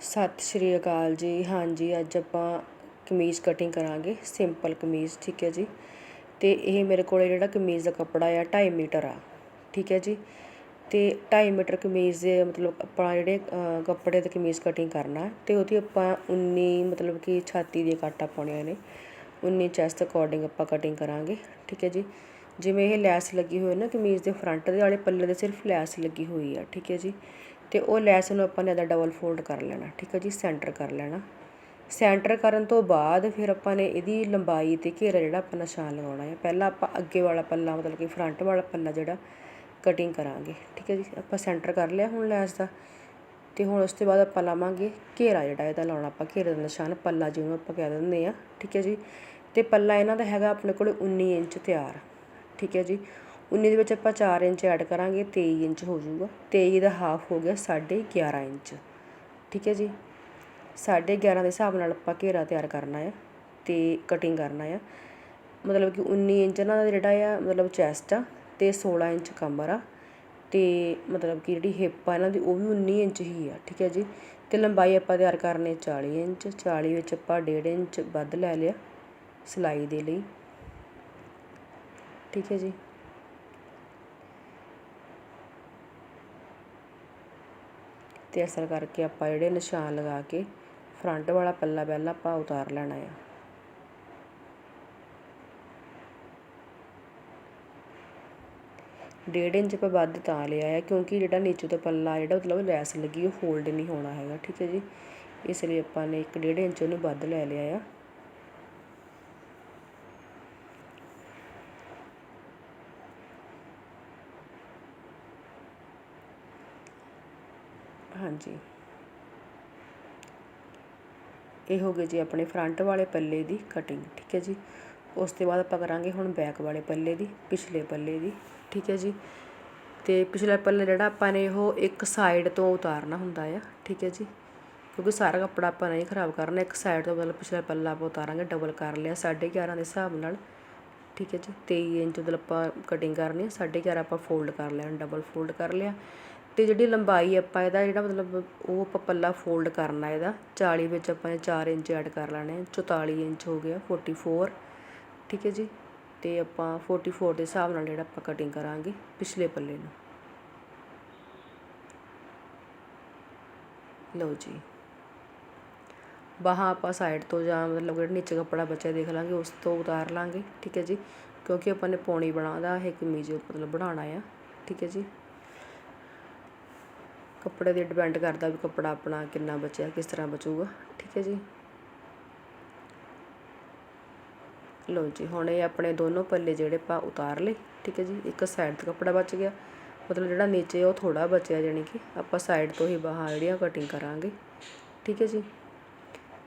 ਸਤਿ ਸ਼੍ਰੀ ਅਕਾਲ ਜੀ। ਹਾਂਜੀ, ਅੱਜ ਆਪਾਂ ਕਮੀਜ਼ ਕਟਿੰਗ ਕਰਾਂਗੇ। ਸਿੰਪਲ ਕਮੀਜ਼, ਠੀਕ ਹੈ ਜੀ। ਤੇ ਇਹ ਮੇਰੇ ਕੋਲ ਜਿਹੜਾ ਕਮੀਜ਼ ਦਾ ਕੱਪੜਾ ਆ 2.5 ਮੀਟਰ ਆ, ਠੀਕ ਹੈ ਜੀ। ਤੇ 2.5 ਮੀਟਰ ਕਮੀਜ਼ ਦੇ ਮਤਲਬ ਆਪਾਂ ਜਿਹੜੇ ਕੱਪੜੇ ਤੇ ਕਮੀਜ਼ ਕਟਿੰਗ ਕਰਨਾ, ਤੇ ਉਹਦੀ ਆਪਾਂ 19 ਮਤਲਬ ਕਿ ਛਾਤੀ ਦੀਆਂ ਕਾਟਾਂ ਪਾਉਣੀਆਂ ਨੇ। 19 ਚੈਸਟ ਅਕੋਰਡਿੰਗ ਆਪਾਂ ਕਟਿੰਗ ਕਰਾਂਗੇ, ਠੀਕ ਹੈ ਜੀ। ਜਿਵੇਂ ਇਹ ਲੈਸ ਲੱਗੀ ਹੋਈ ਹੈ ਨਾ ਕਮੀਜ਼ ਦੇ ਫਰੰਟ ਦੇ ਵਾਲੇ ਪੱਲੇ ਦੇ ਸਿਰਫ ਲੈਸ ਲੱਗੀ ਹੋਈ ਆ, ਠੀਕ ਹੈ ਜੀ। ਅਤੇ ਉਹ ਲੈਸ ਨੂੰ ਆਪਾਂ ਨੇ ਇੱਦਾਂ ਡਬਲ ਫੋਲਡ ਕਰ ਲੈਣਾ, ਠੀਕ ਹੈ ਜੀ ਸੈਂਟਰ ਕਰ ਲੈਣਾ। ਸੈਂਟਰ ਕਰਨ ਤੋਂ ਬਾਅਦ ਫਿਰ ਆਪਾਂ ਨੇ ਇਹਦੀ ਲੰਬਾਈ ਤੇ ਘੇਰਾ ਜਿਹੜਾ ਆਪਾਂ ਨਿਸ਼ਾਨ ਲਗਾਉਣਾ ਹੈ। ਪਹਿਲਾਂ ਆਪਾਂ ਅੱਗੇ ਵਾਲਾ ਪੱਲਾ, ਮਤਲਬ ਕਿ ਫਰੰਟ ਵਾਲਾ ਪੱਲਾ ਜਿਹੜਾ ਕਟਿੰਗ ਕਰਾਂਗੇ, ਠੀਕ ਹੈ ਜੀ, ਆਪਾਂ ਸੈਂਟਰ ਕਰ ਲਿਆ ਹੁਣ ਲੈਸ ਦਾ। ਅਤੇ ਹੁਣ ਉਸ ਤੋਂ ਬਾਅਦ ਆਪਾਂ ਲਾਵਾਂਗੇ ਘੇਰਾ ਜਿਹੜਾ ਇਹਦਾ ਲਾਉਣਾ, ਆਪਾਂ ਘੇਰੇ ਦਾ ਨਿਸ਼ਾਨ ਪੱਲਾ ਜਿਹਨੂੰ ਆਪਾਂ ਕਹਿ ਦਿੰਦੇ ਆ ਠੀਕ ਹੈ ਜੀ। ਅਤੇ ਪੱਲਾ ਇਹਨਾਂ ਦਾ ਹੈਗਾ ਆਪਣੇ ਕੋਲ 19 ਇੰਚ ਤਿਆਰ, ਠੀਕ ਹੈ ਜੀ। 19 ਦੇ ਵਿੱਚ ਆਪਾਂ ਚਾਰ ਇੰਚ ਐਡ ਕਰਾਂਗੇ, ਤੇਈ ਇੰਚ ਹੋ ਜਾਊਗਾ। ਤੇਈ ਦਾ ਹਾਫ ਹੋ ਗਿਆ 11.5 ਇੰਚ। ਠੀਕ ਹੈ ਜੀ? 11.5 ਦੇ ਹਿਸਾਬ ਨਾਲ ਆਪਾਂ ਘੇਰਾ ਤਿਆਰ ਕਰਨਾ ਆ ਅਤੇ ਕਟਿੰਗ ਕਰਨਾ ਆ। ਮਤਲਬ ਕਿ 19 ਇੰਚ ਇਹਨਾਂ ਦਾ ਜਿਹੜਾ ਆ, ਮਤਲਬ ਚੈਸਟ ਆ ਅਤੇ 16 ਇੰਚ ਕਮਰ ਆ ਅਤੇ ਮਤਲਬ ਕਿ ਜਿਹੜੀ ਹਿੱਪ ਆ ਇਹਨਾਂ ਦੀ ਉਹ ਵੀ 19 ਇੰਚ ਹੀ ਆ। ਠੀਕ ਹੈ ਜੀ? ਅਤੇ ਲੰਬਾਈ ਆਪਾਂ ਤਿਆਰ ਕਰਨੀ 40 ਇੰਚ। 40 ਵਿੱਚ ਆਪਾਂ 1.5 ਇੰਚ ਵੱਧ ਲੈ ਲਿਆ ਸਿਲਾਈ ਦੇ ਲਈ। ਠੀਕ ਹੈ ਜੀ? ਤੇ ਅਸਰ ਕਰਕੇ ਆਪਾਂ ਜਿਹੜੇ ਨਿਸ਼ਾਨ ਲਗਾ ਕੇ ਫਰੰਟ ਵਾਲਾ ਪੱਲਾ ਪਹਿਲਾਂ ਆਪਾਂ ਉਤਾਰ ਲੈਣਾ ਆ। ਡੇਢ ਇੰਚ ਆਪਾਂ ਵੱਧ ਤਾਂ ਲਿਆ ਆ, ਕਿਉਂਕਿ ਜਿਹੜਾ ਨੀਚੇ ਤੋਂ ਪੱਲਾ, ਜਿਹੜਾ ਮਤਲਬ ਲੈਸ ਲੱਗੀ, ਉਹ ਫੋਲਡ ਨਹੀਂ ਹੋਣਾ ਹੈਗਾ, ਠੀਕ ਹੈ ਜੀ? ਇਸ ਲਈ ਆਪਾਂ ਨੇ ਇੱਕ ਡੇਢ ਇੰਚ ਉਹਨੂੰ ਵੱਧ ਲੈ ਲਿਆ ਆ। ਹਾਂਜੀ। ਇਹ ਹੋ ਗਏ ਜੀ ਆਪਣੇ ਫਰੰਟ ਵਾਲੇ ਪੱਲੇ ਦੀ ਕਟਿੰਗ ਠੀਕ ਹੈ ਜੀ। ਉਸ ਤੋਂ ਬਾਅਦ ਆਪਾਂ ਕਰਾਂਗੇ ਹੁਣ ਬੈਕ ਵਾਲੇ ਪੱਲੇ ਦੀ, ਪਿਛਲੇ ਪੱਲੇ ਦੀ, ਠੀਕ ਹੈ ਜੀ। ਤੇ ਪਿਛਲਾ ਪੱਲਾ ਜਿਹੜਾ ਆਪਾਂ ਨੇ ਉਹ ਇੱਕ ਸਾਈਡ ਤੋਂ ਉਤਾਰਨਾ ਹੁੰਦਾ ਆ, ਠੀਕ ਹੈ ਜੀ। ਕਿਉਂਕਿ ਸਾਰਾ ਕੱਪੜਾ ਆਪਾਂ ਨਹੀਂ ਖਰਾਬ ਕਰਨਾ, ਇੱਕ ਸਾਈਡ ਤੋਂ ਮਤਲਬ ਪਿਛਲਾ ਪੱਲਾ ਆਪਾਂ ਉਤਾਰਾਂਗੇ ਡਬਲ ਕਰ ਲਿਆ 11.5 ਦੇ ਹਿਸਾਬ ਨਾਲ, ਠੀਕ ਹੈ ਜੀ। 23 ਇੰਚ ਮਤਲਬ ਆਪਾਂ ਕਟਿੰਗ ਕਰਨੀ ਹੈ 11.5 ਆਪਾਂ ਫੋਲਡ ਕਰ ਲਿਆ ਡਬਲ ਫੋਲਡ ਕਰ ਲਿਆ। ਅਤੇ ਜਿਹੜੀ ਲੰਬਾਈ ਆਪਾਂ ਇਹਦਾ ਜਿਹੜਾ ਮਤਲਬ ਉਹ ਆਪਾਂ ਪੱਲਾ ਫੋਲਡ ਕਰਨਾ ਇਹਦਾ 40 ਵਿੱਚ ਆਪਾਂ ਨੇ 4 ਇੰਚ ਐਡ ਕਰ ਲੈਣੇ 44 ਇੰਚ ਹੋ ਗਿਆ 44 ਠੀਕ ਹੈ ਜੀ? ਅਤੇ ਆਪਾਂ 44 ਦੇ ਹਿਸਾਬ ਨਾਲ ਜਿਹੜਾ ਆਪਾਂ ਕਟਿੰਗ ਕਰਾਂਗੇ ਪਿਛਲੇ ਪੱਲੇ ਨੂੰ। ਲਓ ਜੀ। ਬਾਹਾਂ ਆਪਾਂ ਸਾਈਡ ਤੋਂ ਜਾਂ ਮਤਲਬ ਜਿਹੜਾ ਨੀਚੇ ਕੱਪੜਾ ਬਚਿਆ ਦੇਖ ਲਾਂਗੇ, ਉਸ ਤੋਂ ਉਤਾਰ ਲਾਂਗੇ, ਠੀਕ ਹੈ ਜੀ? ਕਿਉਂਕਿ ਆਪਾਂ ਨੇ ਪੌਣੀ ਬਣਾਦਾ ਇਹ ਕਮੀਜ਼ ਮਤਲਬ ਬਣਾਉਣਾ ਆ, ਠੀਕ ਹੈ ਜੀ? ਕੱਪੜੇ ਤੇ ਡਿਪੈਂਡ ਕਰਦਾ ਵੀ ਕੱਪੜਾ ਆਪਣਾ ਕਿੰਨਾ ਬਚਿਆ, ਕਿਸ ਤਰ੍ਹਾਂ ਬਚੂਗਾ। ਠੀਕ ਹੈ ਜੀ। ਲਓ ਜੀ, ਹੁਣ ਇਹ ਆਪਣੇ ਦੋਨੋਂ ਪੱਲੇ ਜਿਹੜੇ ਆਪਾਂ ਉਤਾਰ ਲਏ। ਠੀਕ ਹੈ ਜੀ, ਇੱਕ ਸਾਈਡ ਤੋਂ ਕੱਪੜਾ ਬਚ ਗਿਆ। ਮਤਲਬ ਜਿਹੜਾ ਨੀਚੇ ਉਹ ਥੋੜਾ ਬਚਿਆ ਜਾਨੀ ਕਿ ਆਪਾਂ ਸਾਈਡ ਤੋਂ ਹੀ ਬਾਹਾਂ ਜਿਹੜੀਆਂ ਕਟਿੰਗ ਕਰਾਂਗੇ। ਠੀਕ ਹੈ ਜੀ।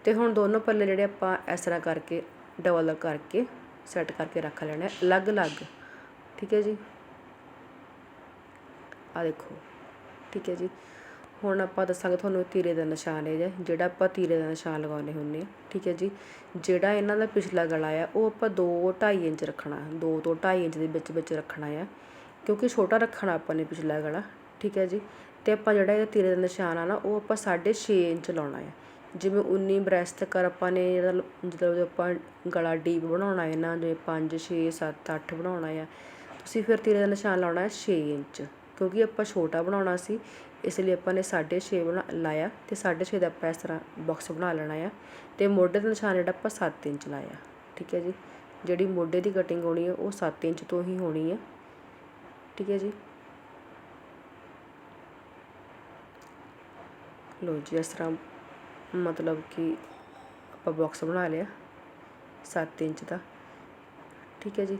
ਤੇ ਹੁਣ ਦੋਨੋਂ ਪੱਲੇ ਜਿਹੜੇ ਆਪਾਂ ਇਸ ਤਰ੍ਹਾਂ ਕਰਕੇ ਡਬਲ ਕਰਕੇ ਸੈੱਟ ਕਰਕੇ ਰੱਖ ਲੈਣੇ ਅਲੱਗ-ਅਲੱਗ। ਠੀਕ ਹੈ ਜੀ। ਆ ਦੇਖੋ। ਠੀਕ ਹੈ ਜੀ। ਹੁਣ ਆਪਾਂ ਦੱਸਾਂਗੇ ਤੁਹਾਨੂੰ ਤੀਰੇ ਦਾ ਨਿਸ਼ਾਨ ਹੈ ਜਿਹੜਾ ਆਪਾਂ ਤੀਰੇ ਦਾ ਨਿਸ਼ਾਨ ਲਗਾਉਨੇ ਹੁੰਨੇ ਆ ਠੀਕ ਹੈ ਜੀ। ਜਿਹੜਾ ਇਹਨਾਂ ਦਾ ਪਿਛਲਾ ਗਲਾ ਆ, ਉਹ ਆਪਾਂ 2 2.5 ਇੰਚ ਰੱਖਣਾ 2 ਤੋਂ 2.5 ਇੰਚ ਦੇ ਵਿੱਚ ਵਿੱਚ ਰੱਖਣਾ ਆ, ਕਿਉਂਕਿ ਛੋਟਾ ਰੱਖਣਾ ਆਪਾਂ ਨੇ ਪਿਛਲਾ ਗਲਾ, ਠੀਕ ਹੈ ਜੀ। ਤੇ ਆਪਾਂ ਜਿਹੜਾ ਇਹਦਾ ਤੀਰੇ ਦਾ ਨਿਸ਼ਾਨ ਆ ਨਾ, ਉਹ ਆਪਾਂ 6.5 ਇੰਚ ਲਾਉਣਾ ਆ। ਜਿਵੇਂ 19 ਬ੍ਰੈਸਟ ਤੱਕ ਆਪਾਂ ਨੇ ਜਿਹੜਾ ਜਦੋਂ ਆਪਾਂ ਗਲਾ ਡੀਪ ਬਣਾਉਣਾ ਹੈ ਨਾ, ਜਿਵੇਂ 5 6 7 8 ਬਣਾਉਣਾ ਆ, ਤੁਸੀਂ ਫਿਰ ਤੀਰੇ ਦਾ ਨਿਸ਼ਾਨ ਲਾਉਣਾ ਹੈ 6 ਇੰਚ। ਕਿਉਂਕਿ ਆਪਾਂ ਛੋਟਾ ਬਣਾਉਣਾ ਸੀ, ਇਸ ਲਈ ਆਪਾਂ ਨੇ 6.5 ਬਣਾ, ਲਾਇਆ ਤੇ 6.5 ਦਾ ਆਪਾਂ ਇਸ ਤਰ੍ਹਾਂ ਬਾਕਸ ਬਣਾ ਲੈਣਾ ਆ ਤੇ ਮੋਢੇ ਦਾ ਨਿਸ਼ਾਨ ਜਿਹੜਾ ਆਪਾਂ 7 ਇੰਚ ਲਾਇਆ, ਠੀਕ ਹੈ ਜੀ। ਜਿਹੜੀ ਮੋਢੇ ਦੀ ਕਟਿੰਗ ਹੋਣੀ ਹੈ ਉਹ 7 ਇੰਚ ਤੋਂ ਹੀ ਹੋਣੀ ਹੈ ਠੀਕ ਹੈ ਜੀ। ਲੋ ਜੀ, ਇਸ ਤਰ੍ਹਾਂ ਮਤਲਬ ਕਿ ਆਪਾਂ ਬਾਕਸ ਬਣਾ ਲਿਆ 7 ਇੰਚ ਦਾ, ਠੀਕ ਹੈ ਜੀ।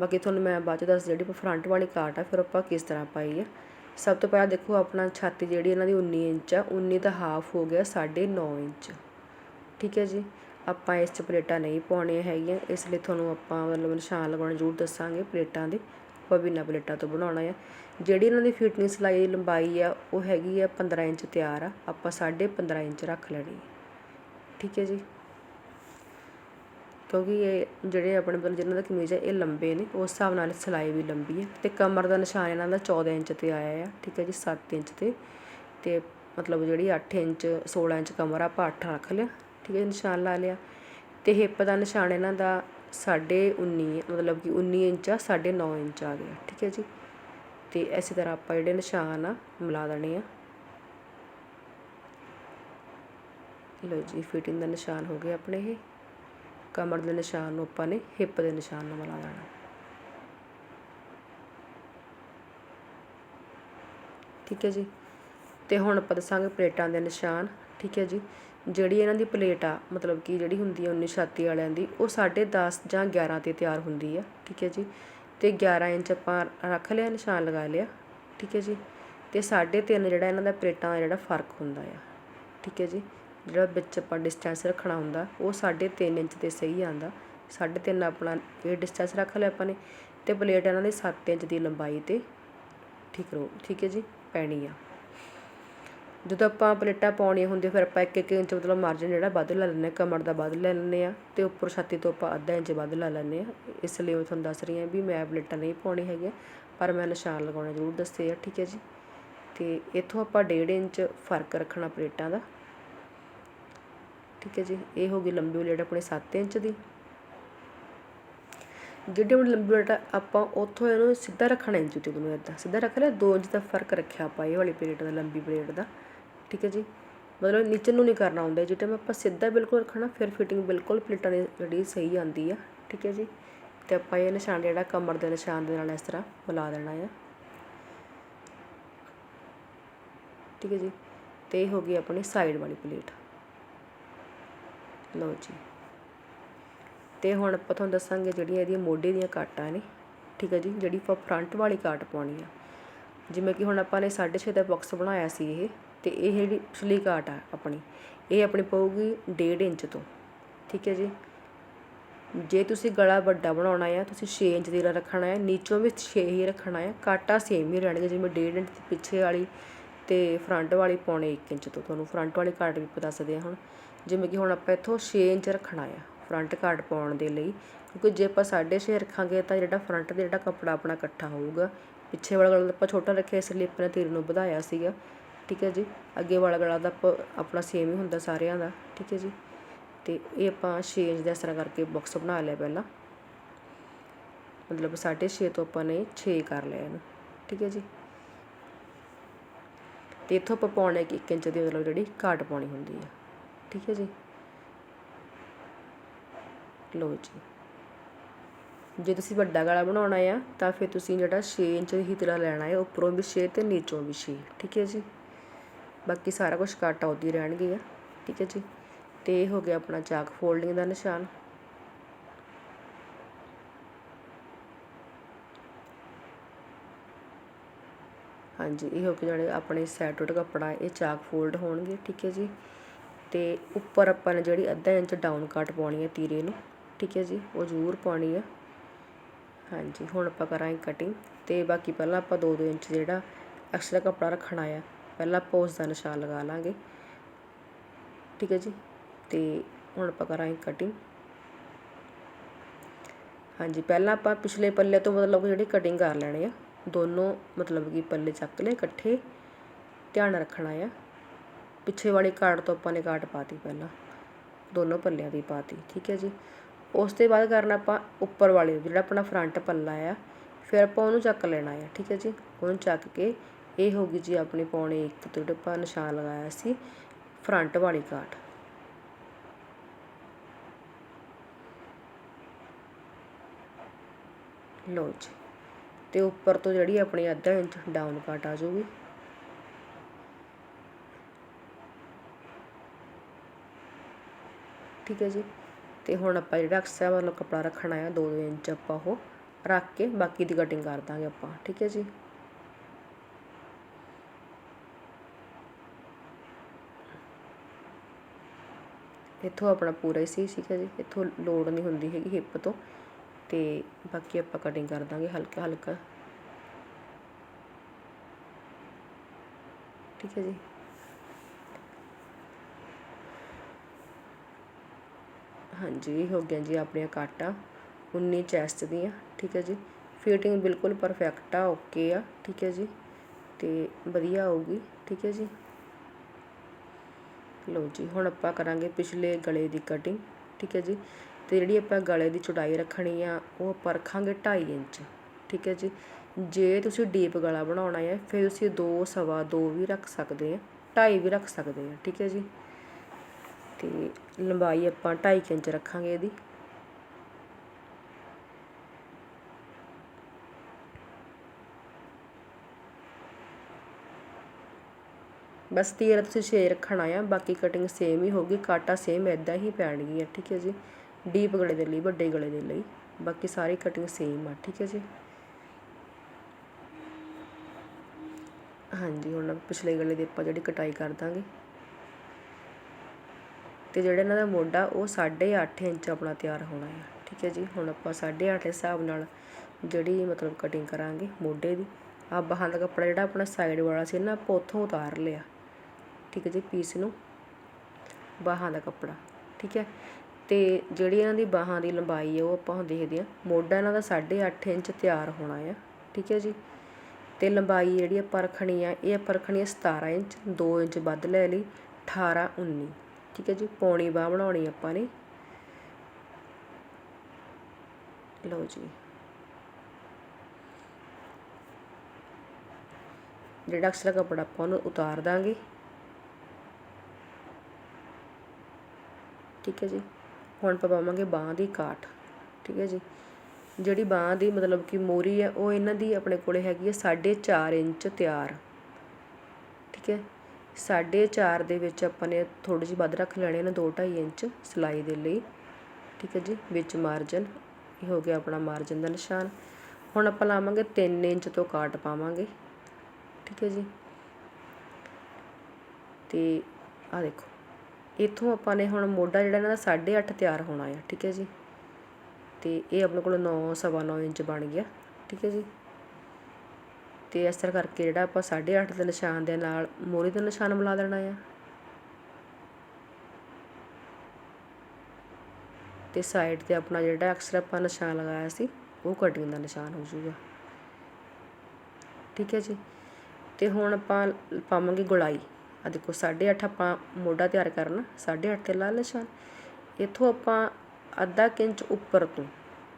ਬਾਕੀ ਤੁਹਾਨੂੰ ਮੈਂ ਬਾਅਦ ਚ ਦੱਸ ਜਿਹੜੀ ਆਪਾਂ ਫਰੰਟ ਵਾਲੀ ਕਾਟ ਆ, ਫਿਰ ਆਪਾਂ ਕਿਸ ਤਰ੍ਹਾਂ ਪਾਈ ਆ। ਸਭ ਤੋਂ ਪਹਿਲਾਂ ਦੇਖੋ ਆਪਣਾ ਛਾਤੀ ਜਿਹੜੀ ਇਹਨਾਂ ਦੀ 19 ਇੰਚ ਆ 19 ਦਾ ਹਾਫ ਹੋ ਗਿਆ 9.5 ਇੰਚ। ਠੀਕ ਹੈ ਜੀ? ਆਪਾਂ ਇਸ ਚ ਪਲੇਟਾਂ ਨਹੀਂ ਪਾਉਣੀਆਂ ਹੈਗੀਆਂ, ਇਸ ਲਈ ਤੁਹਾਨੂੰ ਆਪਾਂ ਮਤਲਬ ਨਿਸ਼ਾਨ ਲਗਾਉਣਾ ਜ਼ਰੂਰ ਦੱਸਾਂਗੇ ਪਲੇਟਾਂ ਦੇ। ਆਪਾਂ ਬਿਨਾਂ ਪਲੇਟਾਂ ਤੋਂ ਬਣਾਉਣਾ ਆ। ਜਿਹੜੀ ਇਹਨਾਂ ਦੀ ਫਿਟਨੈਸ ਸਿਲਾਈ ਲੰਬਾਈ ਆ, ਉਹ ਹੈਗੀ ਆ 15 ਇੰਚ ਤਿਆਰ ਆ, ਆਪਾਂ 15.5 ਇੰਚ ਰੱਖ ਲੈਣੀ ਠੀਕ ਹੈ ਜੀ? ਕਿਉਂਕਿ ਇਹ ਜਿਹੜੇ ਆਪਣੇ ਮਤਲਬ ਜਿਹਨਾਂ ਦਾ ਕਮੀਜ਼ ਹੈ, ਇਹ ਲੰਬੇ ਨੇ। ਉਸ ਹਿਸਾਬ ਨਾਲ ਸਿਲਾਈ ਵੀ ਲੰਬੀ ਹੈ। ਅਤੇ ਕਮਰ ਦਾ ਨਿਸ਼ਾਨ ਇਹਨਾਂ ਦਾ 14 ਇੰਚ ਤੇ ਆਇਆ ਆ। ਠੀਕ ਹੈ ਜੀ, ਸੱਤ ਇੰਚ ਤੇ। ਅਤੇ ਮਤਲਬ ਜਿਹੜੀ ਅੱਠ ਇੰਚ 16 ਇੰਚ ਕਮਰ ਆ, ਆਪਾਂ ਅੱਠ ਰੱਖ ਲਿਆ। ਠੀਕ ਹੈ, ਨਿਸ਼ਾਨ ਲਾ ਲਿਆ। ਅਤੇ ਹਿੱਪ ਦਾ ਨਿਸ਼ਾਨ ਇਹਨਾਂ ਦਾ ਸਾਢੇ 19 ਮਤਲਬ ਕਿ 19 ਇੰਚ ਆ, ਸਾਢੇ 9 ਇੰਚ ਆ ਗਿਆ। ਠੀਕ ਹੈ ਜੀ। ਤੇ ਇਸੇ ਤਰ੍ਹਾਂ ਆਪਾਂ ਜਿਹੜੇ ਨਿਸ਼ਾਨ ਆ, ਮਿਲਾ ਦੇਣੇ ਆ। ਲੋ ਜੀ ਫਿਟਿੰਗ ਦਾ ਨਿਸ਼ਾਨ ਹੋ ਗਿਆ ਆਪਣੇ ਇਹ। ਕਮਰ ਦੇ ਨਿਸ਼ਾਨ ਨੂੰ ਆਪਾਂ ਨੇ ਹਿੱਪ ਦੇ ਨਿਸ਼ਾਨ ਨਾਲ ਮਿਲਾ ਲੈਣਾ। ਠੀਕ ਹੈ ਜੀ? ਤੇ ਹੁਣ ਆਪਾਂ ਦੱਸਾਂਗੇ ਪਲੇਟਾਂ ਦੇ ਨਿਸ਼ਾਨ। ਠੀਕ ਹੈ ਜੀ? ਜਿਹੜੀ ਇਹਨਾਂ ਦੀ ਪਲੇਟ ਆ, ਮਤਲਬ ਕਿ ਜਿਹੜੀ ਹੁੰਦੀ ਹੈ 19 ਛਾਤੀ ਵਾਲਿਆਂ ਦੀ, ਉਹ 10.5 ਜਾਂ 11 ਤੇ ਤਿਆਰ ਹੁੰਦੀ ਆ। ਠੀਕ ਹੈ ਜੀ? ਤੇ 11 ਇੰਚ ਆਪਾਂ ਰੱਖ ਲਿਆ, ਨਿਸ਼ਾਨ ਲਗਾ ਲਿਆ। ਠੀਕ ਹੈ ਜੀ? ਤੇ 3.5 ਜਿਹੜਾ ਇਹਨਾਂ ਦਾ ਪਲੇਟਾਂ ਦਾ ਜਿਹੜਾ ਫ਼ਰਕ ਹੁੰਦਾ ਆ। ਠੀਕ ਹੈ ਜੀ? ਜਿਹੜਾ ਵਿੱਚ ਆਪਾਂ ਡਿਸਟੈਂਸ ਰੱਖਣਾ ਹੁੰਦਾ, ਉਹ 3.5 ਇੰਚ ਤੇ ਸਹੀ ਆਉਂਦਾ। ਸਾਢੇ ਤਿੰਨ ਆਪਣਾ ਇਹ ਡਿਸਟੈਂਸ ਰੱਖ ਲਿਆ ਆਪਾਂ ਨੇ ਅਤੇ ਪਲੇਟ ਇਹਨਾਂ ਦੀ ਸੱਤ ਇੰਚ ਦੀ ਲੰਬਾਈ ਤੇ ਠੀਕ ਰੋ ਠੀਕ ਹੈ ਜੀ, ਪੈਣੀ ਆ। ਜਦੋਂ ਆਪਾਂ ਪਲੇਟਾਂ ਪਾਉਣੀਆਂ ਹੁੰਦੀਆਂ, ਫਿਰ ਆਪਾਂ 1-1 ਇੰਚ ਮਤਲਬ ਮਾਰਜਨ ਜਿਹੜਾ ਵੱਧ ਲੈ ਲੈਂਦੇ ਹਾਂ, ਕਮਰ ਦਾ ਵੱਧ ਲੈ ਲੈਂਦੇ ਆ ਤੇ ਉੱਪਰ ਛਾਤੀ ਤੋਂ ਆਪਾਂ ਅੱਧਾ ਇੰਚ ਵੱਧ ਲੈ ਲੈਂਦੇ ਆ ਇਸ ਲਈ ਮੈਂ ਤੁਹਾਨੂੰ ਦੱਸ ਰਹੀ ਹਾਂ ਵੀ ਮੈਂ ਪਲੇਟਾਂ ਨਹੀਂ ਪਾਉਣੀ ਹੈਗੀਆਂ, ਪਰ ਮੈਂ ਨਿਸ਼ਾਨ ਲਗਾਉਣਾ ਜ਼ਰੂਰ ਦੱਸੇ ਆ, ਠੀਕ ਹੈ ਜੀ। ਤੇ ਇੱਥੋਂ ਆਪਾਂ 1.5 ਇੰਚ ਫ਼ਰਕ ਰੱਖਣਾ ਪਲੇਟਾਂ ਦਾ। ਠੀਕ ਹੈ ਜੀ ਇਹ ਹੋ ਗਈ ਲੰਬੀ ਪਲੇਟ ਆਪਣੀ 7 ਇੰਚ ਦੀ। ਜਿਹੜੀ ਹੁਣ ਲੰਬੀ ਪਲੇਟ ਆ, ਆਪਾਂ ਉੱਥੋਂ ਇਹਨੂੰ ਸਿੱਧਾ ਰੱਖਣਾ ਇੰਚ ਤੇ ਨੂੰ ਇਦਾਂ ਸਿੱਧਾ ਰੱਖ ਲਿਆ 2 ਇੰਚ ਦਾ ਫ਼ਰਕ ਰੱਖਿਆ ਆਪਾਂ ਇਹ ਵਾਲੀ ਪਲੇਟ ਦਾ ਲੰਬੀ ਪਲੇਟ ਦਾ। ਠੀਕ ਹੈ ਜੀ ਮਤਲਬ ਨੀਚੇ ਨੂੰ ਨਹੀਂ ਕਰਨਾ ਹੁੰਦਾ ਜਿੱਤੇ ਮੈਂ ਆਪਾਂ ਸਿੱਧਾ ਬਿਲਕੁਲ ਰੱਖਣਾ ਫਿਰ ਫਿਟਿੰਗ ਬਿਲਕੁਲ ਪਲੇਟਾਂ ਦੀ ਜਿਹੜੀ ਸਹੀ ਆਉਂਦੀ ਆ। ਠੀਕ ਹੈ ਜੀ ਤੇ ਆਪਾਂ ਇਹ ਨਿਸ਼ਾਨ ਜਿਹੜਾ ਕਮਰ ਦੇ ਨਿਸ਼ਾਨ ਦੇ ਨਾਲ ਇਸ ਤਰ੍ਹਾਂ ਮਿਲਾ ਦੇਣਾ ਆ। ਠੀਕ ਹੈ ਜੀ ਤੇ ਇਹ ਹੋ ਗਈ ਆਪਣੀ ਸਾਈਡ ਵਾਲੀ ਪਲੇਟ। ਲਓ ਜੀ। ਤੇ ਹੁਣ ਆਪਾਂ ਤੁਹਾਨੂੰ ਦੱਸਾਂਗੇ ਜਿਹੜੀਆਂ ਇਹਦੀਆਂ ਮੋਢੇ ਦੀਆਂ ਕਾਟਾਂ ਨੇ। ਠੀਕ ਹੈ ਜੀ, ਜਿਹੜੀ ਆਪਾਂ ਫਰੰਟ ਵਾਲੀ ਕਾਟ ਪਾਉਣੀ ਆ। ਜਿਵੇਂ ਕਿ ਹੁਣ ਆਪਾਂ ਨੇ 6.5 ਦਾ ਬਾਕਸ ਬਣਾਇਆ ਸੀ ਇਹ, ਤੇ ਇਹ ਜਿਹੜੀ ਪਿਛਲੀ ਕਾਟ ਆ ਆਪਣੀ, ਇਹ ਆਪਣੀ ਪਊਗੀ 1.5 ਇੰਚ ਤੋਂ। ਠੀਕ ਹੈ ਜੀ। ਜੇ ਤੁਸੀਂ ਗਲਾ ਵੱਡਾ ਬਣਾਉਣਾ ਆ, ਤੁਸੀਂ 6 ਇੰਚ ਦੀ ਰੱਖਣਾ ਹੈ ਨੀਚੋਂ ਵੀ 6 ਹੀ ਰੱਖਣਾ ਹੈ ਕਾਟਾ ਸੇਮ ਹੀ ਰਹਿਣਗੇ ਜਿਵੇਂ 1.5 ਇੰਚ ਪਿੱਛੇ ਵਾਲੀ ਤੇ ਫਰੰਟ ਵਾਲੀ ਪੌਣੇ 1 ਇੰਚ ਤੋਂ। ਤੁਹਾਨੂੰ ਫਰੰਟ ਵਾਲੀ ਕਾਟ ਵੀ ਪਤਾ ਸਕਦੇ ਆ ਹੁਣ। ਜਿਵੇਂ ਕਿ ਹੁਣ ਆਪਾਂ ਇੱਥੋਂ ਛੇ ਇੰਚ ਰੱਖਣਾ ਆ ਫਰੰਟ ਕਾਟ ਪਾਉਣ ਦੇ ਲਈ, ਕਿਉਂਕਿ ਜੇ ਆਪਾਂ 6.5 ਰੱਖਾਂਗੇ ਤਾਂ ਜਿਹੜਾ ਫਰੰਟ ਦੇ ਜਿਹੜਾ ਕੱਪੜਾ ਆਪਣਾ ਇਕੱਠਾ ਹੋਊਗਾ, ਪਿੱਛੇ ਵਾਲਾ ਗਲਾ ਆਪਾਂ ਛੋਟਾ ਰੱਖਿਆ, ਇਸ ਲਈ ਆਪਣੇ ਤੀਰ ਨੂੰ ਵਧਾਇਆ ਸੀਗਾ, ਠੀਕ ਹੈ ਜੀ? ਅੱਗੇ ਵਾਲਾ ਗਲਾ ਦਾ ਆਪਣਾ ਸੇਮ ਹੀ ਹੁੰਦਾ ਸਾਰਿਆਂ ਦਾ, ਠੀਕ ਹੈ ਜੀ? ਤੇ ਇਹ ਆਪਾਂ 6 ਇੰਚ ਦਾ ਇਸ ਤਰ੍ਹਾਂ ਕਰਕੇ ਬਾਕਸ ਬਣਾ ਲਿਆ ਪਹਿਲਾਂ, ਮਤਲਬ 6.5 ਤੋਂ ਆਪਾਂ ਨੇ 6 ਕਰ ਲਿਆ ਇਹਨੂੰ, ਠੀਕ ਹੈ ਜੀ? ਤੇ ਇੱਥੋਂ ਆਪਾਂ ਪਾਉਣੇ 1 ਇੰਚ ਦੀ ਮਤਲਬ ਜਿਹੜੀ ਘਾਟ ਪਾਉਣੀ ਹੁੰਦੀ ਆ। ਠੀਕ ਹੈ ਜੀ। ਲਓ ਜੀ। ਜੇ ਤੁਸੀਂ ਵੱਡਾ ਗਲਾ ਬਣਾਉਣਾ ਆ, ਤਾਂ ਫਿਰ ਤੁਸੀਂ ਜਿਹੜਾ 6 ਇੰਚ ਦੀ ਹਿਤਰਾ ਲੈਣਾ ਹੈ ਉੱਪਰੋਂ ਵੀ 6 ਤੇ ਨੀਚੋਂ ਵੀ 6 ਠੀਕ ਹੈ ਜੀ। ਬਾਕੀ ਸਾਰਾ ਕੁਝ ਕੱਟ ਆਉਦੀ ਰਹਿਣਗੇ ਆ, ਠੀਕ ਹੈ ਜੀ। ਤੇ ਇਹ ਹੋ ਗਿਆ ਆਪਣਾ ਚਾਕ ਫੋਲਡਿੰਗ ਦਾ ਨਿਸ਼ਾਨ। ਹਾਂਜੀ, ਇਹ ਹੋ ਕੇ ਜਿਹੜੇ ਆਪਣੇ ਸੈਟਡ ਕੱਪੜਾ, ਇਹ ਚਾਕ ਫੋਲਡ ਹੋਣਗੇ, ਠੀਕ ਹੈ ਜੀ। ਅਤੇ ਉੱਪਰ ਆਪਾਂ ਨੇ ਜਿਹੜੀ ਅੱਧਾ ਇੰਚ ਡਾਊਨ ਕੱਟ ਪਾਉਣੀ ਹੈ ਤੀਰੇ ਨੂੰ, ਠੀਕ ਹੈ ਜੀ, ਉਹ ਜ਼ਰੂਰ ਪਾਉਣੀ ਆ ਹਾਂਜੀ, ਹੁਣ ਆਪਾਂ ਕਰਾਂਗੇ ਕਟਿੰਗ ਅਤੇ ਬਾਕੀ ਪਹਿਲਾਂ ਆਪਾਂ 2-2 ਇੰਚ ਜਿਹੜਾ ਐਕਸਟਰਾ ਕੱਪੜਾ ਰੱਖਣਾ ਆ, ਪਹਿਲਾਂ ਆਪਾਂ ਉਸ ਦਾ ਨਿਸ਼ਾਨ ਲਗਾ ਲਾਂਗੇ। ਠੀਕ ਹੈ ਜੀ ਅਤੇ ਹੁਣ ਆਪਾਂ ਕਰਾਂਗੇ ਕਟਿੰਗ ਹਾਂਜੀ, ਪਹਿਲਾਂ ਆਪਾਂ ਪਿਛਲੇ ਪੱਲੇ ਤੋਂ ਮਤਲਬ ਜਿਹੜੀ ਕਟਿੰਗ ਕਰ ਲੈਣੀ ਆ, ਦੋਨੋਂ ਮਤਲਬ ਕਿ ਪੱਲੇ ਚੱਕ ਲਏ ਇਕੱਠੇ, ਧਿਆਨ ਰੱਖਣਾ ਆ। ਪਿੱਛੇ ਵਾਲੀ ਕਾਟ ਤੋਂ ਆਪਾਂ ਨੇ ਕਾਟ ਪਾਤੀ ਪਹਿਲਾਂ। ਦੋਨੋਂ ਪੱਲਿਆਂ ਦੀ ਪਾਤੀ, ਠੀਕ ਹੈ ਜੀ। ਉਸ ਤੋਂ ਬਾਅਦ ਕਰਨਾ ਆਪਾਂ ਉੱਪਰ ਵਾਲੇ, ਜਿਹੜਾ ਆਪਣਾ ਫਰੰਟ ਪੱਲਾ ਆ, ਫਿਰ ਆਪਾਂ ਉਹਨੂੰ ਚੱਕ ਲੈਣਾ ਆ, ਠੀਕ ਹੈ ਜੀ। ਉਹਨੂੰ ਚੱਕ ਕੇ ਇਹ ਹੋ ਗਈ ਜੀ ਆਪਣੀ ਪੌਣੇ ਇੱਕ ਤੋਂ ਜਿਹੜਾ ਆਪਾਂ ਨਿਸ਼ਾਨ ਲਗਾਇਆ ਸੀ ਫਰੰਟ ਵਾਲੀ ਕਾਟ ਲਓ ਜੀ। ਤੇ ਉੱਪਰ ਤੋਂ ਜਿਹੜੀ ਆਪਣੀ ਅੱਧਾ ਇੰਚ ਡਾਊਨ ਕਾਟ ਆ ਜਾਊਗੀ। ਠੀਕ ਹੈ ਜੀ। ਤੇ ਹੁਣ ਆਪਾਂ ਜਿਹੜਾ ਐਕਸਟਰਾ ਵਾਲਾ ਕਪੜਾ ਰੱਖਣਾ ਹੈ 2-2 ਇੰਚ ਆਪਾਂ ਉਹ ਰੱਖ ਕੇ ਬਾਕੀ ਦੀ ਕਟਿੰਗ ਕਰ ਦਾਂਗੇ ਆਪਾਂ, ਠੀਕ ਹੈ ਜੀ। ਇੱਥੋਂ ਆਪਣਾ ਪੂਰਾ ਹੀ ਸੀ ਠੀਕ ਹੈ ਜੀ। ਇੱਥੋਂ ਲੋਡ ਨਹੀਂ ਹੁੰਦੀ ਹੈਗੀ ਹਿੱਪ ਤੋਂ। ਤੇ ਬਾਕੀ ਆਪਾਂ ਕਟਿੰਗ ਕਰ ਦਾਂਗੇ ਹਲਕਾ ਹਲਕਾ। ਠੀਕ ਹੈ ਜੀ। ਹਾਂਜੀ, ਹੋ ਗਿਆ ਜੀ ਆਪਣੀਆਂ ਕਾਟਾਂ 19 ਚੈਸਟ ਦੀਆਂ, ਠੀਕ ਹੈ ਜੀ। ਫਿਟਿੰਗ ਬਿਲਕੁਲ ਪਰਫੈਕਟ ਆ ਓਕੇ ਆ, ਠੀਕ ਹੈ ਜੀ। ਤੇ ਵਧੀਆ ਆਊਗੀ, ਠੀਕ ਹੈ ਜੀ। ਲਓ ਜੀ, ਹੁਣ ਆਪਾਂ ਕਰਾਂਗੇ ਪਿਛਲੇ ਗਲੇ ਦੀ ਕਟਿੰਗ ਠੀਕ ਹੈ ਜੀ। ਤੇ ਜਿਹੜੀ ਆਪਾਂ ਗਲੇ ਦੀ ਚੌੜਾਈ ਰੱਖਣੀ ਆ, ਉਹ ਆਪਾਂ ਰੱਖਾਂਗੇ 2.5 ਇੰਚ, ਠੀਕ ਹੈ ਜੀ। ਜੇ ਤੁਸੀਂ ਡੀਪ ਗਲਾ ਬਣਾਉਣਾ ਹੈ ਫਿਰ ਤੁਸੀਂ 2 ਸਵਾ 2 ਵੀ ਰੱਖ ਸਕਦੇ ਆ 2.5 ਵੀ ਰੱਖ ਸਕਦੇ ਆ, ਠੀਕ ਹੈ ਜੀ। ਤੇ ਲੰਬਾਈ ਆਪਾਂ 2.5 ਇੰਚ ਰੱਖਾਂਗੇ ਇਹਦੀ। ਬਸ ਤੀਰ ਤੁਸੀਂ ਛੇ ਰੱਖਣਾ ਆ, ਬਾਕੀ ਕਟਿੰਗ ਸੇਮ ਹੀ ਹੋਗੀ ਕਾਟਾ ਸੇਮ ਐਦਾਂ ਹੀ ਪੈਣਗੀਆਂ, ਠੀਕ ਹੈ ਜੀ। ਡੀਪ ਗਲੇ ਦੇ ਲਈ, ਵੱਡੇ ਗਲੇ ਦੇ ਲਈ, ਬਾਕੀ ਸਾਰੀ ਕਟਿੰਗ ਸੇਮ ਆ, ਠੀਕ ਹੈ ਜੀ। ਹਾਂਜੀ, ਹੁਣ ਪਿਛਲੇ ਗਲੇ ਦੀ ਆਪਾਂ ਜਿਹੜੀ ਕਟਾਈ ਕਰ ਦਾਂਗੇ। ਅਤੇ ਜਿਹੜਾ ਇਹਨਾਂ ਦਾ ਮੋਢਾ ਉਹ 8.5 ਇੰਚ ਆਪਣਾ ਤਿਆਰ ਹੋਣਾ ਆ। ਠੀਕ ਹੈ ਜੀ, ਹੁਣ ਆਪਾਂ 8.5 ਦੇ ਹਿਸਾਬ ਨਾਲ ਜਿਹੜੀ ਮਤਲਬ ਕਟਿੰਗ ਕਰਾਂਗੇ ਮੋਢੇ ਦੀ। ਆਹ ਬਾਹਾਂ ਦਾ ਕੱਪੜਾ ਜਿਹੜਾ ਆਪਣਾ ਸਾਈਡ ਵਾਲਾ ਸੀ ਨਾ, ਆਪਾਂ ਉੱਥੋਂ ਉਤਾਰ ਲਿਆ। ਠੀਕ ਹੈ ਜੀ ਪੀਸ ਨੂੰ। ਬਾਹਾਂ ਦਾ ਕੱਪੜਾ। ਠੀਕ ਹੈ, ਤੇ ਜਿਹੜੀ ਇਹਨਾਂ ਦੀ ਬਾਹਾਂ ਦੀ ਲੰਬਾਈ ਹੈ ਉਹ ਆਪਾਂ ਹੁਣ ਦੇਖਦੇ ਹਾਂ। ਮੋਢਾ ਇਹਨਾਂ ਦਾ 8.5 ਇੰਚ ਤਿਆਰ ਹੋਣਾ ਆ। ਠੀਕ ਹੈ ਜੀ, ਤੇ ਲੰਬਾਈ ਜਿਹੜੀ ਆਪਾਂ ਰੱਖਣੀ ਆ, ਇਹ ਆਪਾਂ ਰੱਖਣੀ ਆ 17 ਇੰਚ 2 ਇੰਚ ਵੱਧ ਲੈ ਲਈ 18 19 ਠੀਕ ਹੈ ਜੀ, ਪੌਣੀ ਬਾਹ ਬਣਾਉਣੀ ਆਪਾਂ ਨੇ। ਲਓ ਜੀ। ਜਿਹੜਾ ਅਕਸਲਾ ਕੱਪੜਾ ਆਪਾਂ ਉਹਨੂੰ ਉਤਾਰ ਦਾਂਗੇ। ਠੀਕ ਹੈ ਜੀ। ਹੁਣ ਆਪਾਂ ਪਾਵਾਂਗੇ ਬਾਹ ਦੀ ਕਾਟ ਠੀਕ ਹੈ ਜੀ। ਜਿਹੜੀ ਬਾਹ ਦੀ ਮਤਲਬ ਕਿ ਮੋਰੀ ਹੈ, ਉਹ ਇਹਨਾਂ ਦੀ ਆਪਣੇ ਕੋਲੇ ਹੈਗੀ ਹੈ 4.5 ਇੰਚ ਤਿਆਰ। ਠੀਕ ਹੈ। 4.5 ਦੇ ਵਿੱਚ ਆਪਾਂ ਨੇ ਥੋੜ੍ਹੀ ਜਿਹੀ ਵੱਧ ਰੱਖ ਲੈਣੇ ਨੇ 2.5 ਇੰਚ ਸਿਲਾਈ ਦੇ ਲਈ। ਠੀਕ ਹੈ ਜੀ, ਵਿੱਚ ਮਾਰਜਨ ਇਹ ਹੋ ਗਿਆ ਆਪਣਾ ਮਾਰਜਨ ਦਾ ਨਿਸ਼ਾਨ। ਹੁਣ ਆਪਾਂ ਲਾਵਾਂਗੇ 3 ਇੰਚ ਤੋਂ ਕਾਟ ਪਾਵਾਂਗੇ। ਠੀਕ ਹੈ ਜੀ। ਤੇ ਆ ਦੇਖੋ, ਇੱਥੋਂ ਆਪਾਂ ਨੇ ਹੁਣ ਮੋਢਾ ਜਿਹੜਾ ਇਹਨਾਂ ਦਾ 8.5 ਤਿਆਰ ਹੋਣਾ ਹੈ ਠੀਕ ਹੈ ਜੀ। ਤੇ ਇਹ ਆਪਣੇ ਕੋਲ 9 ਸਵਾ 9 ਇੰਚ ਬਣ ਗਿਆ। ਠੀਕ ਹੈ ਜੀ। ਅਤੇ ਇਸ ਤਰ੍ਹਾਂ ਕਰਕੇ ਜਿਹੜਾ ਆਪਾਂ 8.5 ਦੇ ਨਿਸ਼ਾਨ ਦੇ ਨਾਲ ਮੋਰੀ ਦਾ ਨਿਸ਼ਾਨ ਮਿਲਾ ਦੇਣਾ ਆ। ਅਤੇ ਸਾਈਡ ਤੇ ਆਪਣਾ ਜਿਹੜਾ ਅਕਸਰ ਆਪਾਂ ਨਿਸ਼ਾਨ ਲਗਾਇਆ ਸੀ, ਉਹ ਕਟਿੰਗ ਦਾ ਨਿਸ਼ਾਨ ਹੋ ਜਾਊਗਾ। ਠੀਕ ਹੈ ਜੀ? ਤੇ ਹੁਣ ਆਪਾਂ ਪਾਵਾਂਗੇ ਗੁਲਾਈ। ਆ ਦੇਖੋ 8.5 ਆਪਾਂ ਮੋਢਾ ਤਿਆਰ ਕਰਨਾ 8.5 ਤੇ ਲਾ ਨਿਸ਼ਾਨ। ਇੱਥੋਂ ਆਪਾਂ ਅੱਧਾ ਇੰਚ ਉੱਪਰ ਤੋਂ,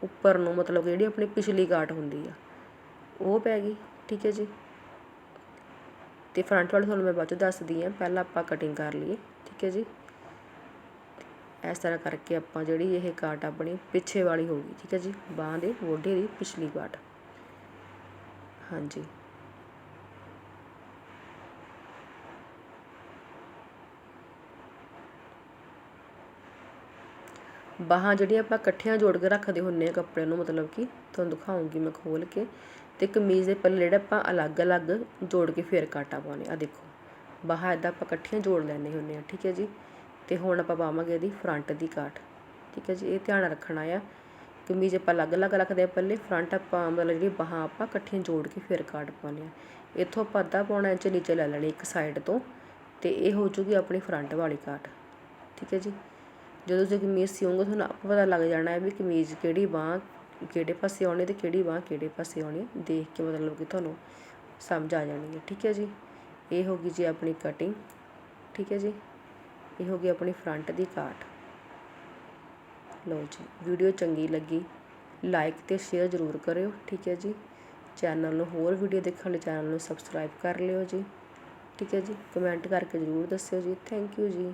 ਉੱਪਰ ਨੂੰ ਮਤਲਬ ਜਿਹੜੀ ਆਪਣੀ ਪਿਛਲੀ ਕਾਟ ਹੁੰਦੀ ਆ, ਉਹ ਪੈ ਗਈ। ਠੀਕ ਹੈ ਜੀ। ਤੇ ਫਰੰਟ ਵਾਲੀ ਤੁਹਾਨੂੰ ਮੈਂ ਬਾਅਦ ਚ ਦੱਸਦੀ ਆ ਪਹਿਲਾਂ ਆਪਾਂ ਕਟਿੰਗ ਕਰ ਲਈਏ, ਠੀਕ ਹੈ ਜੀ। ਇਸ ਤਰ੍ਹਾਂ ਕਰਕੇ ਆਪਾਂ ਜਿਹੜੀ ਇਹ ਕਾਟ ਆਪਣੀ ਪਿੱਛੇ ਵਾਲੀ ਹੋਊਗੀ ਠੀਕ ਹੈ ਜੀ। ਬਾਹ ਦੇ ਮੋਢੇ ਦੀ ਪਿਛਲੀ ਕਾਟ। ਹਾਂਜੀ। ਬਾਹਾਂ ਜਿਹੜੀਆਂ ਆਪਾਂ ਇਕੱਠੀਆਂ ਜੋੜ ਕੇ ਰੱਖਦੇ ਹੁੰਨੇ ਆ ਕੱਪੜੇ ਨੂੰ, ਮਤਲਬ ਕਿ ਤੁਹਾਨੂੰ ਦਿਖਾਉਂਗੀ ਮੈਂ ਖੋਲ ਕੇ ਤੇ ਕਮੀਜ਼ ਦੇ ਪੱਲੇ ਜਿਹੜੇ ਆਪਾਂ ਅਲੱਗ-ਅਲੱਗ ਜੋੜ ਕੇ ਫੇਰ ਕਾਟਾ ਪਾਉਣੇ ਆ ਦੇਖੋ, ਬਾਹਾਂ ਇਦਾਂ ਆਪਾਂ ਇਕੱਠੀਆਂ ਜੋੜ ਲੈਣੇ ਹੁੰਨੇ ਆ ਠੀਕ ਹੈ ਜੀ? ਤੇ ਹੁਣ ਆਪਾਂ ਪਾਵਾਂਗੇ ਇਹਦੀ ਫਰੰਟ ਦੀ ਕਾਟ, ਠੀਕ ਹੈ ਜੀ? ਇਹ ਧਿਆਨ ਰੱਖਣਾ ਆ, ਕਮੀਜ਼ ਆਪਾਂ ਅਲੱਗ-ਅਲੱਗ ਰੱਖਦੇ ਆ ਪੱਲੇ ਫਰੰਟ ਆਪਾਂ ਮਤਲਬ ਜਿਹੜੀ ਬਾਹਾਂ ਆਪਾਂ ਇਕੱਠੀਆਂ ਜੋੜ ਕੇ ਫੇਰ ਕਾਟ ਪਾਉਣੇ ਆ ਇੱਥੋਂ ਆਪਾਂ ਅੱਧਾ ਪੌਣਾ ਇੰਚ ਨੀਚੇ ਲੈ ਲੈਣੀ ਇੱਕ ਸਾਈਡ ਤੋਂ ਤੇ ਇਹ ਹੋ ਜੂਗੀ ਆਪਣੀ ਫਰੰਟ ਵਾਲੀ ਕਾਟ, ਠੀਕ ਹੈ ਜੀ? ਜਦੋਂ ਤੁਸੀਂ ਕਮੀਜ਼ ਸਿਉਂਗੇ, ਤੁਹਾਨੂੰ ਆਪੇ ਪਤਾ ਲੱਗ ਜਾਣਾ ਹੈ ਵੀ ਕਮੀਜ਼ ਕਿਹੜੀ ਬਾਂਹ, ਕਿਹੜੇ ਪਾਸੇ ਆਉਣੀ ਅਤੇ ਕਿਹੜੀ ਬਾਂਹ ਕਿਹੜੇ ਪਾਸੇ ਆਉਣੀ, ਦੇਖ ਕੇ ਮਤਲਬ ਕਿ ਤੁਹਾਨੂੰ ਸਮਝ ਆ ਜਾਣੀ ਹੈ। ਠੀਕ ਹੈ ਜੀ? ਇਹ ਹੋ ਗਈ ਜੀ ਆਪਣੀ ਕਟਿੰਗ ਠੀਕ ਹੈ ਜੀ? ਇਹ ਹੋ ਗਈ ਆਪਣੀ ਫਰੰਟ ਦੀ ਕਾਟ ਲਓ ਜੀ ਵੀਡੀਓ ਚੰਗੀ ਲੱਗੀ ਲਾਈਕ ਤੇ ਸ਼ੇਅਰ ਜ਼ਰੂਰ ਕਰਿਓ। ਠੀਕ ਹੈ ਜੀ? ਚੈਨਲ ਨੂੰ ਹੋਰ ਵੀਡੀਓ ਦੇਖਣ ਲਈ ਚੈਨਲ ਨੂੰ ਸਬਸਕ੍ਰਾਈਬ ਕਰ ਲਿਓ ਜੀ। ਠੀਕ ਹੈ ਜੀ? ਕਮੈਂਟ ਕਰਕੇ ਜ਼ਰੂਰ ਦੱਸਿਓ ਜੀ। ਥੈਂਕ ਯੂ ਜੀ।